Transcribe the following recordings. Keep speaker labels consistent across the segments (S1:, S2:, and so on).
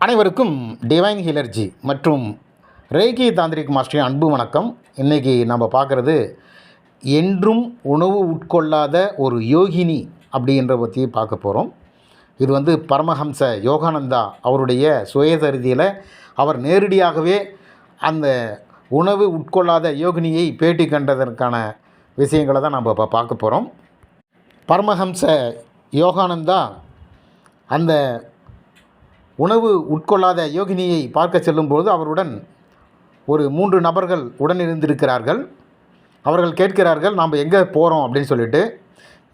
S1: அனைவருக்கும் டிவைன் ஹிலர்ஜி மற்றும் ரேகி தாந்திரிக் மாஸ்டரின் அன்பு வணக்கம். இன்றைக்கி நம்ம பார்க்குறது என்றும் உணவு உட்கொள்ளாத ஒரு யோகினி அப்படின்ற பற்றி பார்க்க போகிறோம் இது வந்து பரமஹம்ச யோகானந்தா அவருடைய சுயசரிதியில் அவர் நேரடியாகவே அந்த உணவு உட்கொள்ளாத யோகினியை பேட்டி கண்டதற்கான விஷயங்களை தான் நம்ம இப்போ பார்க்க போகிறோம் பரமஹம்ச யோகானந்தா அந்த உணவு உட்கொள்ளாத யோகினியை பார்க்க செல்லும்போது அவருடன் ஒரு மூன்று நபர்கள் உடன் இருந்திருக்கிறார்கள் அவர்கள் கேட்கிறார்கள் நாம் எங்கே போகிறோம் அப்படின்னு சொல்லிட்டு.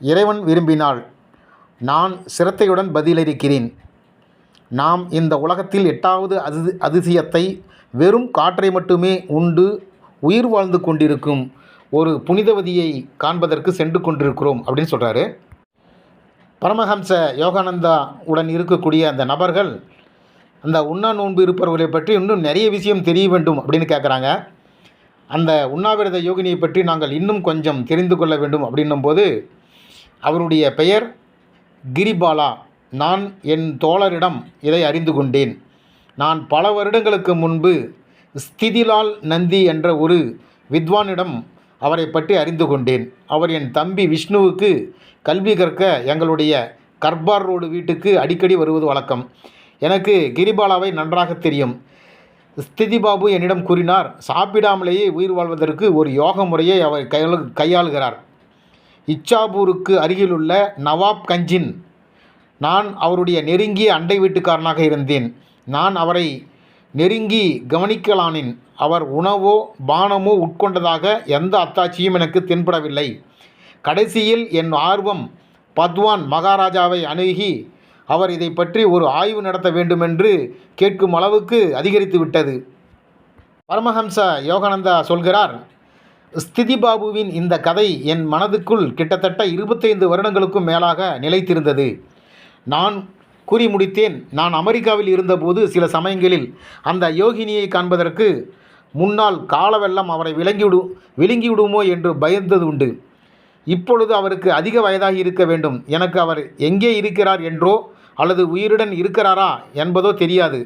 S1: இறைவன் விரும்பினால் நான் சிரத்தையுடன் பதிலளிக்கிறேன். நாம் இந்த உலகத்தில் எட்டாவது அதி அதிசயத்தை வெறும் காற்றை மட்டுமே உண்டு உயிர் வாழ்ந்து கொண்டிருக்கும் ஒரு புனிதவதியை காண்பதற்கு சென்று கொண்டிருக்கிறோம் அப்படின்னு சொல்கிறாரு பரமஹம்ச யோகானந்தா உடன் இருக்கக்கூடிய அந்த நபர்கள் அந்த உண்ணா நோன்பு இருப்பவர்களை பற்றி இன்னும் நிறைய விஷயம் தெரிய வேண்டும் அப்படின்னு கேட்குறாங்க அந்த உண்ணாவிரத யோகினியை பற்றி நாங்கள் இன்னும் கொஞ்சம் தெரிந்து கொள்ள வேண்டும் அப்படின்னும் போது அவருடைய பெயர் கிரிபாலா. நான் என் தோழரிடம் இதை அறிந்து கொண்டேன். நான் பல வருடங்களுக்கு முன்பு ஸ்திதிலால் நந்தி என்ற ஒரு வித்வானிடம் அவரை பற்றி அறிந்து கொண்டேன். அவர் என் தம்பி விஷ்ணுவுக்கு கல்வி கற்க எங்களுடைய கர்பார் ரோடு வீட்டுக்கு அடிக்கடி வருவது வழக்கம். எனக்கு கிரிபாலாவை நன்றாக தெரியும். ஸ்திதி பாபு என்னிடம் கூறினார் சாப்பிடாமலேயே உயிர் வாழ்வதற்கு ஒரு யோக முறையை அவர் கையாளு கையாளுகிறார். இச்சாபூருக்கு அருகிலுள்ள நவாப் கஞ்சின் நான் அவருடைய நெருங்கிய அண்டை வீட்டுக்காரனாக இருந்தேன். நான் அவரை நெருங்கி கவனிக்கலானின் அவர் உணவோ பானமோ உட்கொண்டதாக எந்த அத்தாட்சியும் எனக்கு தென்படவில்லை. கடைசியில் என் ஆர்வம் பத்வான் மகாராஜாவை அணுகி அவர் இதை பற்றி ஒரு ஆய்வு நடத்த வேண்டுமென்று கேட்கும் அளவுக்கு அதிகரித்து விட்டது. பரமஹம்ச யோகானந்தா சொல்கிறார் ஸ்திதி பாபுவின் இந்த கதை என் மனதுக்குள் கிட்டத்தட்ட இருபத்தைந்து வருடங்களுக்கும் மேலாக நிலைத்திருந்தது. நான் கூறி முடித்தேன் நான் அமெரிக்காவில் இருந்தபோது சில சமயங்களில் அந்த யோகினியை காண்பதற்கு முன்னால் காலவெல்லாம் அவரை விளங்கிவிடு விழுங்கிவிடுமோ என்று பயந்தது உண்டு இப்பொழுது அவருக்கு அதிக வயதாகி இருக்க வேண்டும். எனக்கு அவர் எங்கே இருக்கிறார் என்றோ அல்லது உயிருடன் இருக்கிறாரா என்பதோ தெரியாது.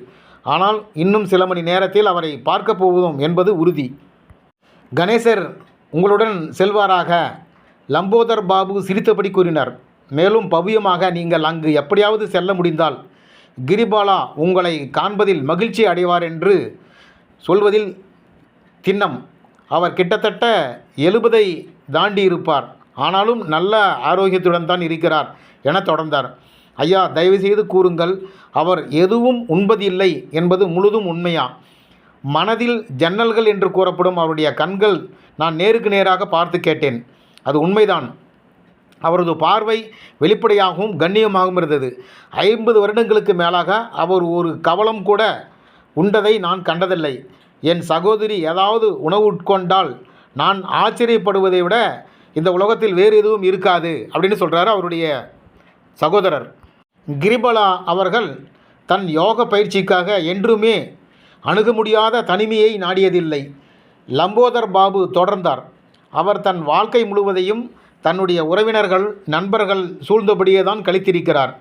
S1: ஆனால் இன்னும் சில மணி நேரத்தில் அவரை பார்க்கப் போவதும் என்பது உறுதி. கணேசர் உங்களுடன் செல்வாராக. லம்போதர் பாபு சிரித்தபடி கூறினார். மேலும் பவ்யமாக நீங்கள் அங்கு எப்படியாவது செல்ல முடிந்தால் கிரிபாலா உங்களை காண்பதில் மகிழ்ச்சி அடைவார் என்று சொல்வதில் திண்ணம். அவர் கிட்டத்தட்ட எழுபதை தாண்டி இருப்பார் ஆனாலும் நல்ல ஆரோக்கியத்துடன் தான் இருக்கிறார் என தொடர்ந்தார். ஐயா தயவுசெய்து கூறுங்கள் அவர் எதுவும் உண்பதில்லை என்பது முழுதும் உண்மையா? மனதில் ஜன்னல்கள் என்று கூறப்படும் அவருடைய கண்கள் நான் நேருக்கு நேராக பார்த்து கேட்டேன். அது உண்மைதான். அவரது பார்வை வெளிப்படையாகவும் கண்ணியமாகவும் இருந்தது. ஐம்பது வருடங்களுக்கு மேலாக அவர் ஒரு கவலம் கூட உண்டதை நான் கண்டதில்லை. என் சகோதரி ஏதாவது உணவு உட்கொண்டால் நான் ஆச்சரியப்படுவதை விட இந்த உலகத்தில் வேறு எதுவும் இருக்காது அப்படின்னு சொல்கிறாரு அவருடைய சகோதரர். கிரிபலா அவர்கள் தன் யோக பயிற்சிக்காக என்றுமே அணுக முடியாத தனிமையை நாடியதில்லை. லம்போதர் பாபு தொடர்ந்தார். அவர் தன் வாழ்க்கை முழுவதையும் தன்னுடைய உறவினர்கள் நண்பர்கள் சூழ்ந்தபடியே தான் கழித்திருக்கிறார்.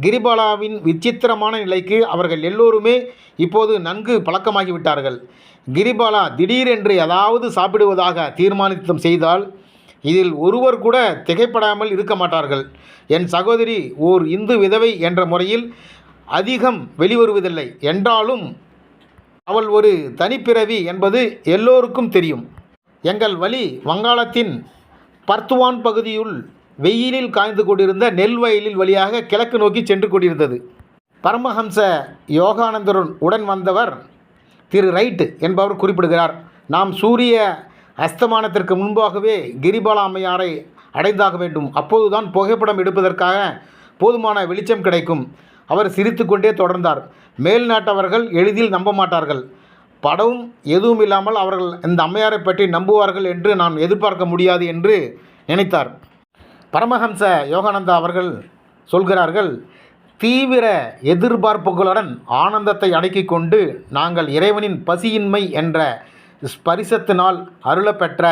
S1: கிரிபாலாவின் விசித்திரமான நிலைக்கு அவர்கள் எல்லோருமே இப்போது நன்கு பழக்கமாகிவிட்டார்கள். கிரிபாலா திடீரென்று ஏதாவது சாப்பிடுவதாக தீர்மானித்தம் செய்தால் இதில் ஒருவர் கூட திகைப்படாமல் இருக்க மாட்டார்கள். என் சகோதரி ஓர் இந்து விதவை என்ற முறையில் அதிகம் வெளிவருவதில்லை. என்றாலும் அவள் ஒரு தனிப்பிறவி என்பது எல்லோருக்கும் தெரியும். எங்கள் வழி வங்காளத்தின் பர்த்துவான் பகுதியுள் வெயிலில் காய்ந்து கொண்டிருந்த நெல் வயலில் வழியாக கிழக்கு நோக்கி சென்று கொண்டிருந்தது. பரமஹம்ச யோகானந்தருடன் உடன் வந்தவர் திரு ரைட் என்பவர் குறிப்பிடுகிறார். நாம் சூரிய அஸ்தமானத்திற்கு முன்பாகவே கிரிபால அம்மையாரை அடைந்தாக வேண்டும். அப்போதுதான் புகைப்படம் எடுப்பதற்காக போதுமான வெளிச்சம் கிடைக்கும். அவர் சிரித்துக்கொண்டே தொடர்ந்தார். மேல்நாட்டவர்கள் எளிதில் நம்ப மாட்டார்கள். படமும் எதுவும் இல்லாமல் அவர்கள் இந்த அம்மையாரை பற்றி நம்புவார்கள் என்று நான் எதிர்பார்க்க முடியாது என்று நினைத்தார். பரமஹம்ச யோகானந்தா அவர்கள் சொல்கிறார்கள் தீவிர எதிர்பார்ப்புகளுடன் ஆனந்தத்தை அடக்கிக் கொண்டு நாங்கள் இறைவனின் பசியின்மை என்ற ஸ்பரிசத்தினால் அருளப்பெற்ற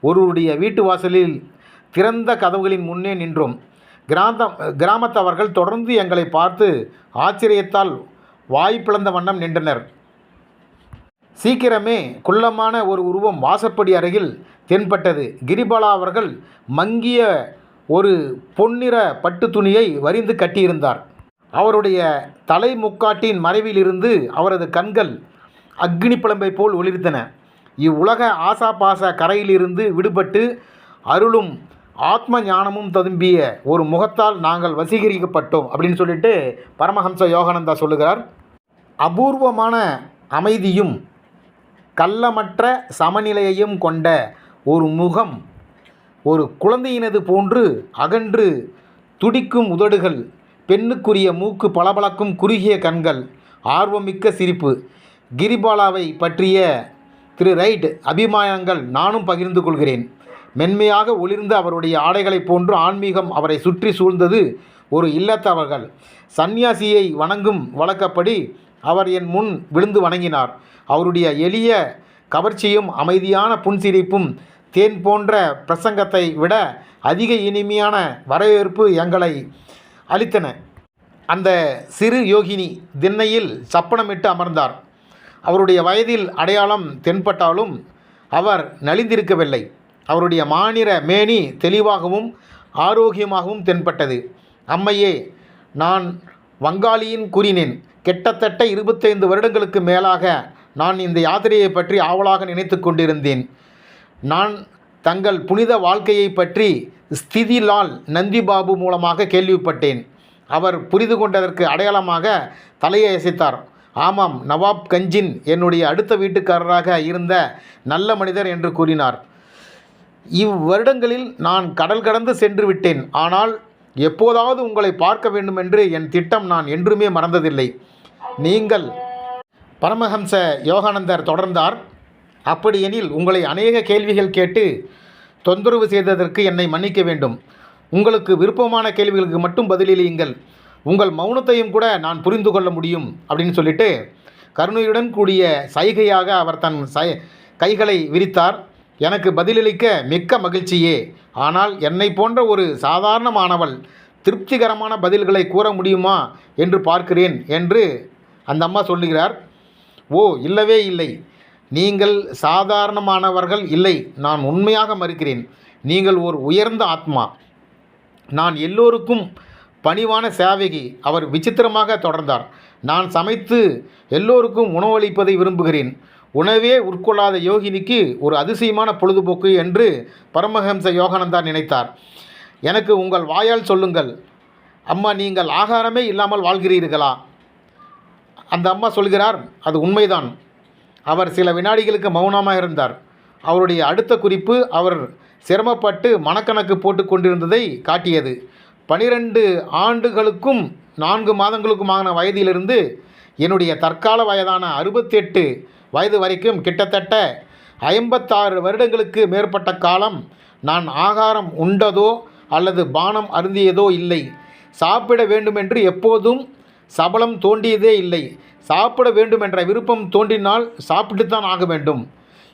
S1: ஒருவருடைய வீட்டு வாசலில் திறந்த கதவுகளின் முன்னே நின்றோம். கிராந்தம் கிராமத்தவர்கள் தொடர்ந்து எங்களை பார்த்து ஆச்சரியத்தால் வாய் பிளந்த வண்ணம் நின்றனர். சீக்கிரமே குள்ளமான ஒரு உருவம் வாசப்படி அருகில் தென்பட்டது. கிரிபாலா அவர்கள் மங்கிய ஒரு பொன்னிற பட்டு துணியை வரிந்து கட்டியிருந்தார். அவருடைய தலை முக்காட்டின் மறைவிலிருந்து அவரது கண்கள் அக்னி பிளம்பை போல் ஒளிர்த்தன. இவ்வுலக ஆசாபாச கரையிலிருந்து விடுபட்டு அருளும் ஆத்ம ஞானமும் ததும்பிய ஒரு முகத்தால் நாங்கள் வசீகரிக்கப்பட்டோம் அப்படின்னு சொல்லிட்டு பரமஹம்ச யோகானந்தா சொல்லுகிறார். அபூர்வமான அமைதியும் கள்ளமற்ற சமநிலையையும் கொண்ட ஒரு முகம் ஒரு குழந்தையினது போன்று அகன்று துடிக்கும் உதடுகள் பெண்ணுக்குரிய மூக்கு பளபளக்கும் குறுகிய கண்கள் ஆர்வமிக்க சிரிப்பு கிரிபாலாவை பற்றிய திரு ரைட் அபிமானங்கள் நானும் பகிர்ந்து கொள்கிறேன். மென்மையாக ஒளிர்ந்த அவருடைய ஆடைகளைப் போன்று ஆன்மீகம் அவரை சுற்றி சூழ்ந்தது ஒரு இல்லத்தவர்கள். சந்நியாசியை வணங்கும் வழக்கப்படி அவர் என் முன் விழுந்து வணங்கினார். அவருடைய எளிய கவர்ச்சியும் அமைதியான புன்சிரிப்பும் தேன் போன்ற பிரசங்கத்தை விட அதிக இனிமையான வரவேற்பு எங்களை அளித்தன. அந்த சிறு யோகினி திண்ணையில் சப்பனமிட்டு அமர்ந்தார். அவருடைய வயதில் அடையாளம் தென்பட்டாலும் அவர் நலிந்திருக்கவில்லை. அவருடைய மாநிற மேனி தெளிவாகவும் ஆரோக்கியமாகவும் தென்பட்டது. அம்மையே நான் வங்காளியின் கூறினேன். கிட்டத்தட்ட இருபத்தைந்து வருடங்களுக்கு மேலாக நான் இந்த யாத்திரையை பற்றி ஆவலாக நினைத்து கொண்டிருந்தேன். நான் தங்கள் புனித வாழ்க்கையை பற்றி ஸ்திதிலால் நந்திபாபு மூலமாக கேள்விப்பட்டேன். அவர் புரிந்து கொண்டதற்கு அடையாளமாக தலையை அசைத்தார். ஆமாம் நவாப் கஞ்சின் என்னுடைய அடுத்த வீட்டுக்காரராக இருந்த நல்ல மனிதர் என்று கூறினார். இவ்வருடங்களில் நான் கடல் கடந்து சென்று விட்டேன். ஆனால் எப்போதாவது உங்களை பார்க்க வேண்டுமென்று என் திட்டம் நான் என்றுமே மறந்ததில்லை. நீங்கள் பரமஹம்ச யோகானந்தர் தொடர்ந்தார். அப்படியெனில் உங்களை அநேக கேள்விகள் கேட்டு தொந்தரவு செய்ததற்கு என்னை மன்னிக்க வேண்டும். உங்களுக்கு விருப்பமான கேள்விகளுக்கு மட்டும் பதிலளியுங்கள். உங்கள் மௌனத்தையும் கூட நான் புரிந்து கொள்ள முடியும் அப்படின்னு சொல்லிட்டு கருணையுடன் கூடிய சைகையாக அவர் தன் சை கைகளை விரித்தார். எனக்கு பதிலளிக்க மிக்க மகிழ்ச்சியே. ஆனால் என்னை போன்ற ஒரு சாதாரணமானவள் திருப்திகரமான பதில்களை கூற முடியுமா என்று பார்க்கிறேன் என்று அந்த அம்மா சொல்லுகிறார். ஓ இல்லவே இல்லை. நீங்கள் சாதாரணமானவர்கள் இல்லை. நான் உண்மையாக மறுக்கிறேன். நீங்கள் ஒரு உயர்ந்த ஆத்மா. நான் எல்லோருக்கும் பணிவான சேவகி அவர் விசித்திரமாக தொடர்ந்தார். நான் சமைத்து எல்லோருக்கும் உணவளிப்பதை விரும்புகிறேன். உணவே உட்கொள்ளாத யோகினிக்கு ஒரு அதிசயமான பொழுதுபோக்கு என்று பரமஹம்ச யோகானந்தா நினைத்தார். எனக்கு உங்கள் வாயால் சொல்லுங்கள். அம்மா நீங்கள் ஆகாரமே இல்லாமல் வாழ்கிறீர்களா? அந்த அம்மா சொல்கிறார் அது உண்மைதான். அவர் சில வினாடிகளுக்கு மௌனமாக இருந்தார். அவருடைய அடுத்த குறிப்பு அவர் சிரமப்பட்டு மனக்கணக்கு போட்டு கொண்டிருந்ததை காட்டியது. பனிரெண்டு ஆண்டுகளுக்கும் நான்கு மாதங்களுக்குமான வயதிலிருந்து என்னுடைய தற்கால வயதான அறுபத்தெட்டு வயது வரைக்கும் கிட்டத்தட்ட ஐம்பத்தாறு வருடங்களுக்கு மேற்பட்ட காலம் நான் ஆகாரம் உண்டதோ அல்லது பானம் அருந்தியதோ இல்லை. சாப்பிட வேண்டுமென்று எப்போதும் சபலம் தோண்டியதே இல்லை. சாப்பிட வேண்டும் என்ற விருப்பம் தோன்றினால் சாப்பிட்டுத்தான் ஆக வேண்டும்.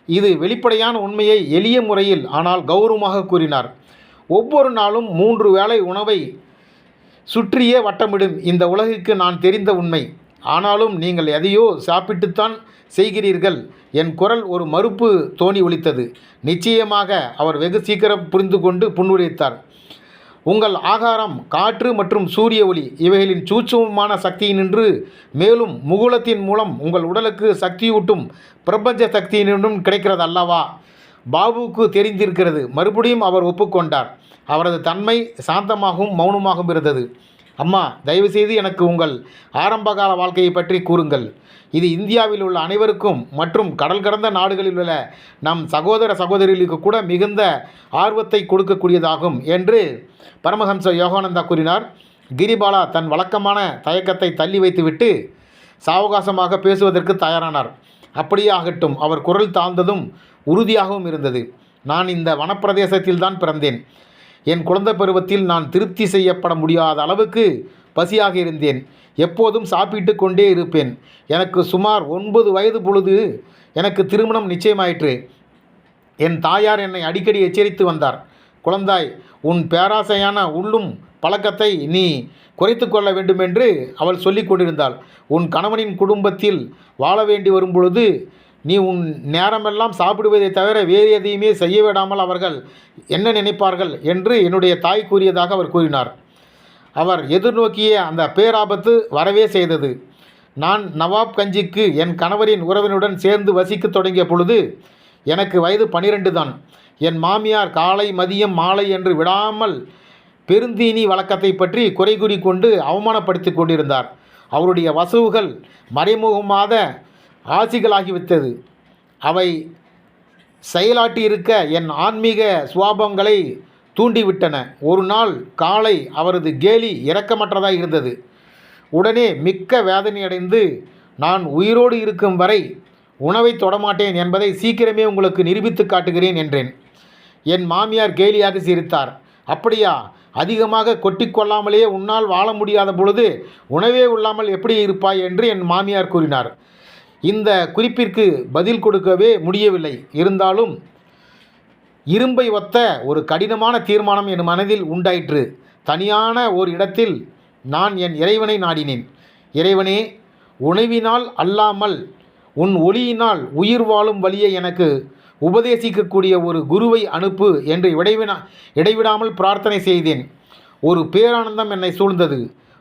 S1: இது வெளிப்படையான உண்மையை எளிய முறையில் ஆனால் கௌரவமாக கூறினார். ஒவ்வொரு நாளும் மூன்று வேளை உணவை சுற்றியே வட்டமிடும். இந்த உலகிற்கு நான் தெரிந்த உண்மை. ஆனாலும் நீங்கள் எதையோ சாப்பிட்டுத்தான் செய்கிறீர்கள். என் குரல் ஒரு மறுப்பு தோணி ஒலித்தது. நிச்சயமாக அவர் வெகு சீக்கிரம் புரிந்து கொண்டு புன்னுரைத்தார் உங்கள் ஆகாரம் காற்று மற்றும் சூரிய ஒளி இவைகளின் சூட்சமமான சக்தியினின்று மேலும் முகுலத்தின் மூலம் உங்கள் உடலுக்கு சக்தியூட்டும் பிரபஞ்ச சக்தியினின்றும் கிடைக்கிறது அல்லவா பாபுவுக்கு தெரிந்திருக்கிறது. மறுபடியும் அவர் ஒப்புக்கொண்டார். அவரது தன்மை சாந்தமாகவும் மௌனமாகவும் இருந்தது. அம்மா தயவுசெய்து எனக்கு உங்கள் ஆரம்பகால வாழ்க்கையை பற்றி கூறுங்கள். இது இந்தியாவில் உள்ள அனைவருக்கும் மற்றும் கடல் கடந்த நாடுகளில் உள்ள நம் சகோதர சகோதரிகளுக்கு கூட மிகுந்த ஆர்வத்தை கொடுக்கக்கூடியதாகும் என்று பரமஹம்ச யோகானந்தா கூறினார். கிரிபாலா தன் வழக்கமான தயக்கத்தை தள்ளி வைத்துவிட்டு சாவகாசமாக பேசுவதற்கு தயாரானார். அப்படியே ஆகட்டும் அவர் குரல் தாழ்ந்ததும் உறுதியாகவும் இருந்தது. நான் இந்த வனப்பிரதேசத்தில் தான் பிறந்தேன். என் குழந்தை பருவத்தில் நான் திருப்தி செய்யப்பட முடியாத அளவுக்கு பசியாக இருந்தேன். எப்போதும் சாப்பிட்டு கொண்டே இருப்பேன். எனக்கு சுமார் ஒன்பது வயது பொழுது எனக்கு திருமணம் நிச்சயமாயிற்று. என் தாயார் என்னை அடிக்கடி எச்சரித்து வந்தார். குழந்தாய் உன் பேராசையான உள்ளும் பழக்கத்தை நீ குறைத்து கொள்ள வேண்டுமென்று அவள் சொல்லிக் கொண்டிருந்தாள். உன் கணவனின் குடும்பத்தில் வாழ வேண்டி வரும் பொழுது நீ உன் நேரமெல்லாம் சாப்பிடுவதை தவிர வேறு எதையுமே செய்ய விடாமல் அவர்கள் என்ன நினைப்பார்கள் என்று என்னுடைய தாய் கூறியதாக அவர் கூறினார். அவர் எதிர்நோக்கிய அந்த பேராபத்து வரவே செய்தது. நான் நவாப் கஞ்சிக்கு என் கணவரின் உறவினுடன் சேர்ந்து வசிக்கத் தொடங்கிய பொழுது எனக்கு வயது பனிரெண்டு தான். என் மாமியார் காலை மதியம் மாலை என்று விடாமல் பெருந்தீனி வழக்கத்தை பற்றி குறை கூறி கொண்டு அவமானப்படுத்தி கொண்டிருந்தார். அவருடைய வசவுகள் மறைமுகமாக ஆசிகளாகிவிட்டது. அவை செயலாட்டியிருக்க என் ஆன்மீக சுவாபங்களை தூண்டிவிட்டன. ஒரு நாள் காலை அவரது கேலி இரக்கமற்றதாக இருந்தது. உடனே மிக்க வேதனையடைந்து நான் உயிரோடு இருக்கும் வரை உணவை தொடமாட்டேன் என்பதை சீக்கிரமே உங்களுக்கு நிரூபித்து காட்டுகிறேன் என்றேன். என் மாமியார் கேலியாக சிரித்தார். அப்படியா? அதிகமாக கொட்டிக்கொள்ளாமலேயே உன்னால் வாழ முடியாத பொழுது உணவே இல்லாமல் எப்படி இருப்பாய்? என்று என் மாமியார் கூறினார். இந்த குறிப்பிற்கு பதில் கொடுக்கவே முடியவில்லை. இருந்தாலும் இரும்பை ஒத்த ஒரு கடினமான தீர்மானம் என் மனதில் உண்டாயிற்று. தனியான ஓர் இடத்தில் நான் என் இறைவனை நாடினேன். இறைவனே உணவினால் அல்லாமல் உன் ஒளியினால் உயிர் வாழும் வழியை எனக்கு உபதேசிக்கக்கூடிய ஒரு குருவை அனுப்பு என்று இடைவினா இடைவிடாமல் பிரார்த்தனை செய்தேன். ஒரு பேரானந்தம் என்னை சூழ்ந்தது.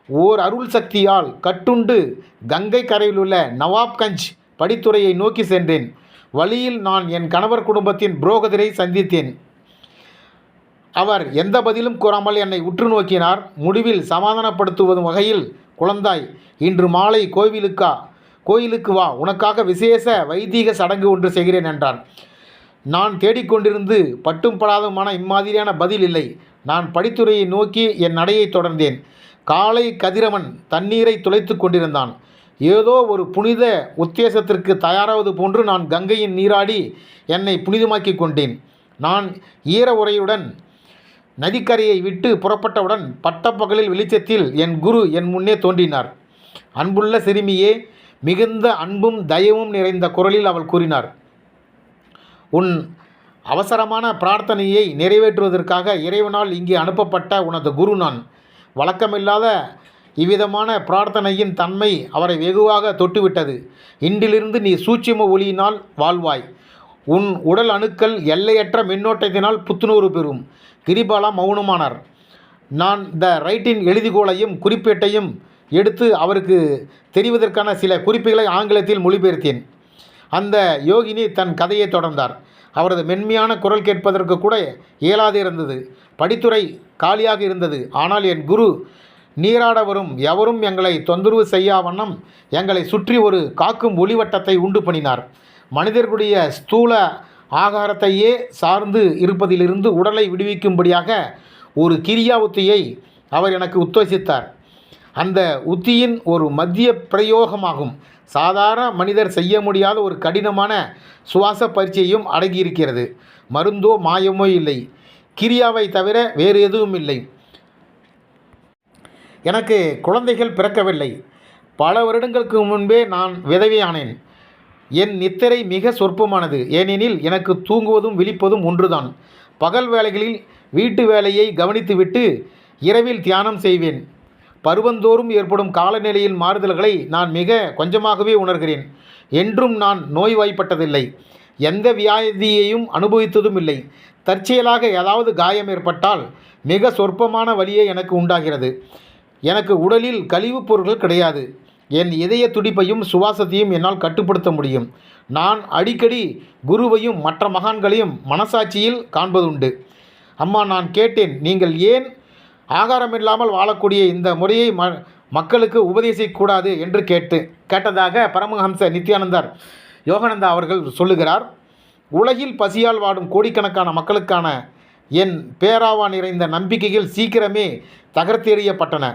S1: ஓர் அருள் சக்தியால் கட்டுண்டு கங்கை கரையில் உள்ள நவாப்கஞ்ச் படித்துறையை நோக்கி சென்றேன். வழியில் நான் என் கணவர் குடும்பத்தின் புரோகதரை சந்தித்தேன். அவர் எந்த பதிலும் கூறாமல் என்னை உற்று நோக்கினார். முடிவில் சமாதானப்படுத்துவதும் வகையில் குழந்தாய் இன்று மாலை கோவிலுக்கா கோயிலுக்கு வா உனக்காக விசேஷ வைதீக சடங்கு ஒன்று செய்கிறேன் என்றார். நான் தேடிக்கொண்டிருந்து பட்டும் படாதுமான இம்மாதிரியான பதில் இல்லை. நான் படித்துறையை நோக்கி என் நடையை தொடர்ந்தேன். காலை கதிரவன் தண்ணீரை துளைத்து கொண்டிருந்தான். ஏதோ ஒரு புனித உத்தேசத்திற்கு தயாராவது போன்று நான் கங்கையின் நீராடி என்னை புனிதமாக்கி கொண்டேன். நான் ஈர உரையுடன் நதிக்கரையை விட்டு புறப்பட்டவுடன் பட்டப்பகலில் வெளிச்சத்தில் என் குரு என் முன்னே தோன்றினார். அன்புள்ள சிறுமியே மிகுந்த அன்பும் தயவும் நிறைந்த குரலில் அவள் கூறினார். உன் அவசரமான பிரார்த்தனையை நிறைவேற்றுவதற்காக இறைவனால் இங்கே அனுப்பப்பட்ட உனது குரு நான். வழக்கமில்லாத இவ்விதமான பிரார்த்தனையின் தன்மை அவரை வெகுவாக தொட்டுவிட்டது. இன்றிலிருந்து நீ சூட்சும ஒளியினால் வாழ்வாய். உன் உடல் அணுக்கள் எல்லையற்ற மின்னோட்டத்தினால் புத்துணர்வு பெறும். கிரிபாலா மௌனமானார். நான் த ரைட்டின் எழுதிகோலையும் குறிப்பேட்டையும் எடுத்து அவருக்கு தெரிவதற்கான சில குறிப்புகளை ஆங்கிலத்தில் மொழிபெயர்த்தேன். அந்த யோகினி தன் கதையை தொடர்ந்தார். அவரது மென்மையான குரல் கேட்பதற்கு கூட இயலாது இருந்தது. படித்துறை காலியாக இருந்தது. ஆனால் என் குரு நீராட வரும் எவரும் எங்களை தொந்தரவு செய்யா வண்ணம் எங்களை சுற்றி ஒரு காக்கும் ஒளிவட்டத்தை உண்டு பண்ணினார். மனிதர்களுடைய ஸ்தூல ஆகாரத்தையே சார்ந்து இருப்பதிலிருந்து உடலை விடுவிக்கும்படியாக ஒரு கிரியா உத்தியை அவர் எனக்கு உத்தேசித்தார். அந்த உத்தியின் ஒரு மத்திய பிரயோகமாகும். சாதாரண மனிதர் செய்ய முடியாத ஒரு கடினமான சுவாச பயிற்சியையும் அடங்கியிருக்கிறது. மருந்தோ மாயமோ இல்லை. கிரியாவை தவிர வேறு எதுவும் இல்லை. எனக்கு குழந்தைகள் பிறக்கவில்லை. பல வருடங்களுக்கு முன்பே நான் விதவையானேன். என் நித்திரை மிக சொற்பமானது. ஏனெனில் எனக்கு தூங்குவதும் விழிப்பதும் ஒன்றுதான். பகல் வேலைகளில் வீட்டு வேலையை கவனித்துவிட்டு இரவில் தியானம் செய்வேன். பருவந்தோறும் ஏற்படும் காலநிலையில் மாறுதல்களை நான் மிக கொஞ்சமாகவே உணர்கிறேன். என்றும் நான் நோய்வாய்ப்பட்டதில்லை. எந்த வியாதியையும் அனுபவித்ததும் இல்லை தற்செயலாக ஏதாவது காயம் ஏற்பட்டால் மிக சொற்பமான வலியே எனக்கு உண்டாகிறது. எனக்கு உடலில் கழிவுப் பொருட்கள் கிடையாது. என் இதய துடிப்பையும் சுவாசத்தையும் என்னால் கட்டுப்படுத்த முடியும். நான் அடிக்கடி குருவையும் மற்ற மகான்களையும் மனசாட்சியில் காண்பதுண்டு. அம்மா நான் கேட்டேன் நீங்கள் ஏன் ஆகாரமில்லாமல் வாழக்கூடிய இந்த முறையை ம மக்களுக்கு உபதேசிக்கூடாது என்று கேட்டு கேட்டதாக பரமஹம்ச நித்யானந்தர் யோகானந்தா அவர்கள் சொல்லுகிறார். உலகில் பசியால் வாடும் கோடிக்கணக்கான மக்களுக்கான என் பேராவா நிறைந்த நம்பிக்கைகள் சீக்கிரமே தகர்த்தெறியப்பட்டன.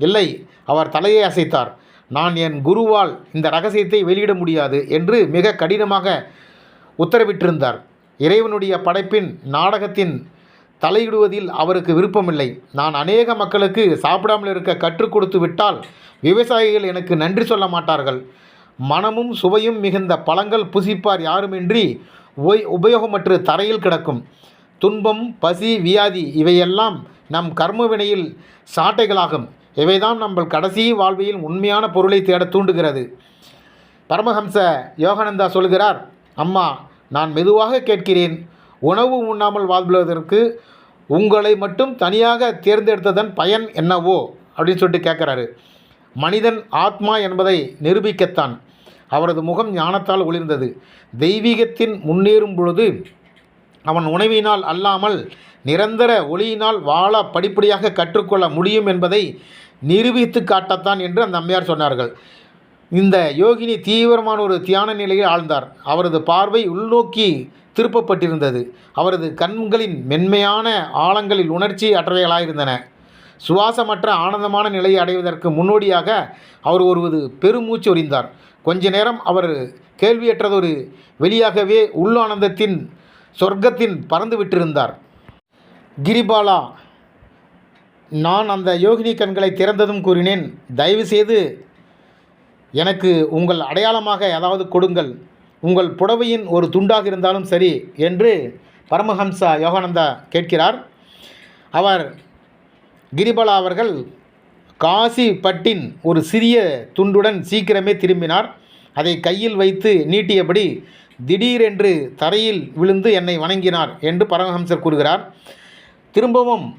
S1: இல்லை அவர் தலையை அசைத்தார். நான் என் குருவால் இந்த ரகசியத்தை வெளியிட முடியாது என்று மிக கடினமாக உத்தரவிட்டிருந்தார். இறைவனுடைய படைப்பின் நாடகத்தின் தலையிடுவதில் அவருக்கு விருப்பமில்லை. நான் அநேக மக்களுக்கு சாப்பிடாமல் இருக்க கற்றுக் கொடுத்து விட்டால் விவசாயிகள் எனக்கு நன்றி சொல்ல மாட்டார்கள். மனமும் சுவையும் மிகுந்த பழங்கள் புசிப்பார் யாருமின்றி உபய் உபயோகமற்று தரையில் கிடக்கும். துன்பம் பசி வியாதி இவையெல்லாம் நம் கர்ம வினையில் சாட்டைகளாகும். இவைதான் நம்ம கடைசி வாழ்வியில் உண்மையான பொருளை தேட தூண்டுகிறது. பரமஹம்ச யோகானந்தா சொல்கிறார் அம்மா நான் மெதுவாக கேட்கிறேன். உணவு உண்ணாமல் வாழ்வதற்கு உங்களை மட்டும் தனியாக தேர்ந்தெடுத்ததன் பயன் என்னவோ? அப்படின்னு சொல்லிட்டு கேட்குறாரு. மனிதன் ஆத்மா என்பதை நிரூபிக்கத்தான். அவரது முகம் ஞானத்தால் ஒளிர்ந்தது. தெய்வீகத்தின் முன்னேறும் பொழுது அவன் உணவினால் அல்லாமல் நிரந்தர ஒளியினால் வாழ படிப்படியாக கற்றுக்கொள்ள முடியும் என்பதை நிரூபித்து காட்டத்தான் என்று அந்த அம்மையார் சொன்னார்கள். இந்த யோகினி தீவிரமான ஒரு தியான நிலையில் ஆழ்ந்தார். அவரது பார்வை உள்நோக்கி திருப்பப்பட்டிருந்தது. அவரது கண்களின் மென்மையான ஆழங்களில் உணர்ச்சி அற்றவைகளாயிருந்தன. சுவாசமற்ற ஆனந்தமான நிலையை அடைவதற்கு முன்னோடியாக அவர் ஒருவது பெருமூச்சு ஒறிந்தார் கொஞ்ச நேரம் அவர் கேள்வியற்றதொரு வெளியாகவே உள்ளானந்தத்தின் சொர்க்கத்தின் பறந்து விட்டிருந்தார். கிரிபாலா நான் அந்த யோகினி கண்களை திறந்ததும் கூறினேன். தயவுசெய்து எனக்கு உங்கள் அடையாளமாக ஏதாவது கொடுங்கள். உங்கள் புடவையின் ஒரு துண்டாக இருந்தாலும் சரி என்று பரமஹம்சா யோகானந்தா கேட்கிறார். அவர் கிரிபலா அவர்கள் காசி பட்டின் ஒரு சிறிய துண்டுடன் சீக்கிரமே திரும்பினார். அதை கையில் வைத்து நீட்டியபடி திடீரென்று தரையில் விழுந்து என்னை வணங்கினார் என்று பரமஹம்சர் கூறுகிறார். திரும்பவும்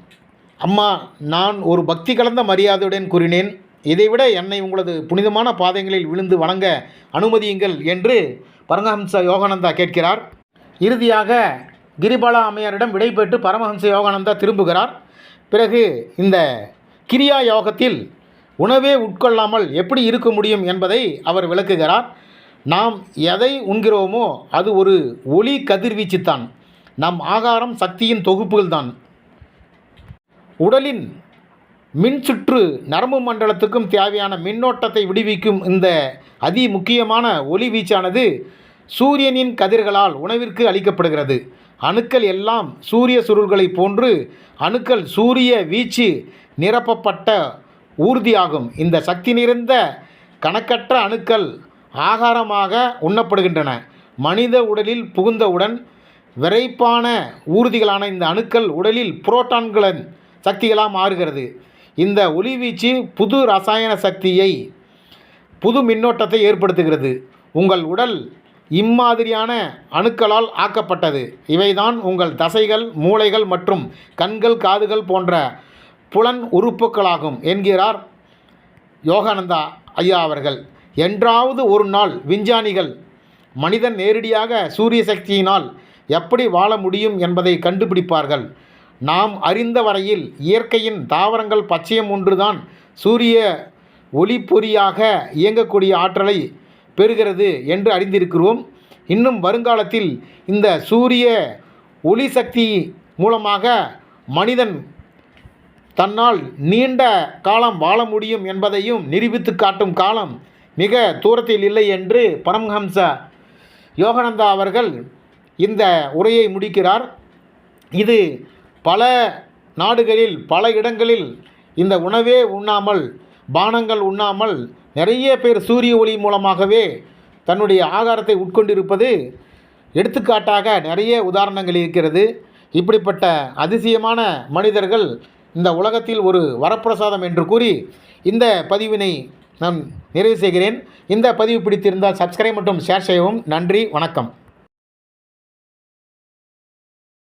S1: அம்மா நான் ஒரு பக்தி கலந்த மரியாதையுடன் கூறினேன். இதைவிட என்னை உங்களது புனிதமான பாதைகளில் விழுந்து வணங்க அனுமதியுங்கள் என்று பரமஹம்ச யோகானந்தா கேட்கிறார். இறுதியாக கிரிபாலா அம்மையாரிடம் விடைபெற்று பரமஹம்ச யோகானந்தா திரும்புகிறார். பிறகு இந்த கிரியா யோகத்தில் உணவே உட்கொள்ளாமல் எப்படி இருக்க முடியும் என்பதை அவர் விளக்குகிறார். நாம் எதை உண்கிறோமோ அது ஒரு ஒளி கதிர்வீச்சுத்தான். நம் ஆகாரம் சக்தியின் தொகுப்புகள்தான். உடலின் மின் சுற்று நரம்பு மண்டலத்துக்கும் தேவையான மின்னோட்டத்தை விடுவிக்கும் இந்த அதி முக்கியமான ஒளி வீச்சானது சூரியனின் கதிர்களால் உணவிற்கு அளிக்கப்படுகிறது. அணுக்கள் எல்லாம் சூரிய சுருள்களைப் போன்று அணுக்கள் சூரிய வீச்சு நிரப்பப்பட்ட ஊர்தியாகும். இந்த சக்தி நிறைந்த கணக்கற்ற அணுக்கள் ஆகாரமாக உண்ணப்படுகின்றன. மனித உடலில் புகுந்தவுடன் விரைப்பான ஊர்திகளான இந்த அணுக்கள் உடலில் புரோட்டான்களின் சக்திகளாக மாறுகிறது. இந்த ஒளிவீச்சு புது ரசாயன சக்தியை புது மின்னோட்டத்தை ஏற்படுத்துகிறது. உங்கள் உடல் இம்மாதிரியான அணுக்களால் ஆக்கப்பட்டது. இவைதான் உங்கள் தசைகள் மூளைகள் மற்றும் கண்கள் காதுகள் போன்ற புலன் உறுப்புகளாகும் என்கிறார் யோகானந்தா ஐயா அவர்கள். என்றாவது ஒரு நாள் விஞ்ஞானிகள் மனிதன் நேரடியாக சூரிய சக்தியினால் எப்படி வாழ முடியும் என்பதை கண்டுபிடிப்பார்கள். நாம் அறிந்த வரையில் இயற்கையின் தாவரங்கள் பச்சையம் ஒன்றுதான். சூரிய ஒளிப்பொறியாக இயங்கக்கூடிய ஆற்றலை பெறுகிறது என்று அறிந்திருக்கிறோம். இன்னும் வருங்காலத்தில் இந்த சூரிய ஒளி சக்தி மூலமாக மனிதன் தன்னால் நீண்ட காலம் வாழ முடியும் என்பதையும் நிரூபித்து காட்டும் காலம் மிக தூரத்தில் இல்லை என்று பரமஹம்ச யோகானந்தா அவர்கள் இந்த உரையை முடிக்கிறார். இது பல நாடுகளில் பல இடங்களில் இந்த உணவே உண்ணாமல் பானங்கள் உண்ணாமல் நிறைய பேர் சூரிய ஒளி மூலமாகவே தன்னுடைய ஆகாரத்தை உட்கொண்டிருப்பது எடுத்துக்காட்டாக நிறைய உதாரணங்கள் இருக்கிறது. இப்படிப்பட்ட அதிசயமான மனிதர்கள் இந்த உலகத்தில் ஒரு வரப்பிரசாதம் என்று கூறி இந்த பதிவினை நான் நிறைவு செய்கிறேன். இந்த பதிவு பிடித்திருந்தால் சப்ஸ்கிரைப் மற்றும் ஷேர் செய்யவும். நன்றி வணக்கம்.